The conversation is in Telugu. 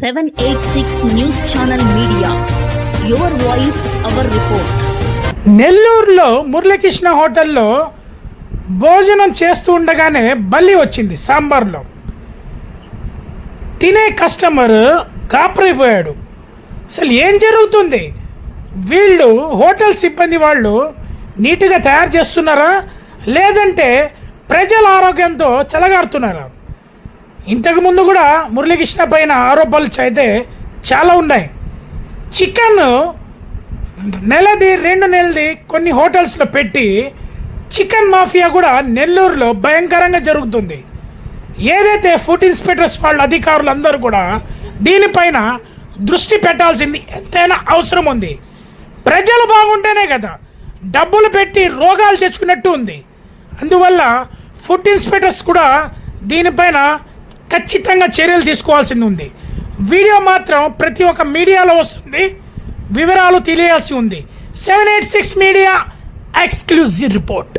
786 News Channel Media. Your voice, our నెల్లూరులో మురళీకృష్ణ హోటల్లో భోజనం చేస్తూ ఉండగానే బల్లి వచ్చింది సాంబార్లో. తినే కస్టమర్ కాపరైపోయాడు. అసలు ఏం జరుగుతుంది? వీళ్ళు హోటల్ సిబ్బంది వాళ్ళు నీట్గా తయారు చేస్తున్నారా? లేదంటే ప్రజల ఆరోగ్యంతో చెలగారుతున్నారా? ఇంతకుముందు కూడా మురళీకృష్ణ పైన ఆరోపణలు అయితే చాలా ఉన్నాయి. చికెన్ నెలది రెండు నెలది కొన్ని హోటల్స్లో పెట్టి చికెన్ మాఫియా కూడా నెల్లూరులో భయంకరంగా జరుగుతుంది. ఏదైతే ఫుడ్ ఇన్స్పెక్టర్స్ వాళ్ళ అధికారులు అందరూ కూడా దీనిపైన దృష్టి పెట్టాల్సింది ఎంతైనా అవసరం ఉంది. ప్రజలు బాగుంటేనే కదా డబ్బులు పెట్టి రోగాలు తెచ్చుకున్నట్టు ఉంది. అందువల్ల ఫుడ్ ఇన్స్పెక్టర్స్ కూడా దీనిపైన ఖచ్చితంగా చర్యలు తీసుకోవాల్సింది ఉంది. వీడియో మాత్రం ప్రతి ఒక్క మీడియాలో వస్తుంది. వివరాలు తెలియాల్సి ఉంది. Seven eight six media exclusive report.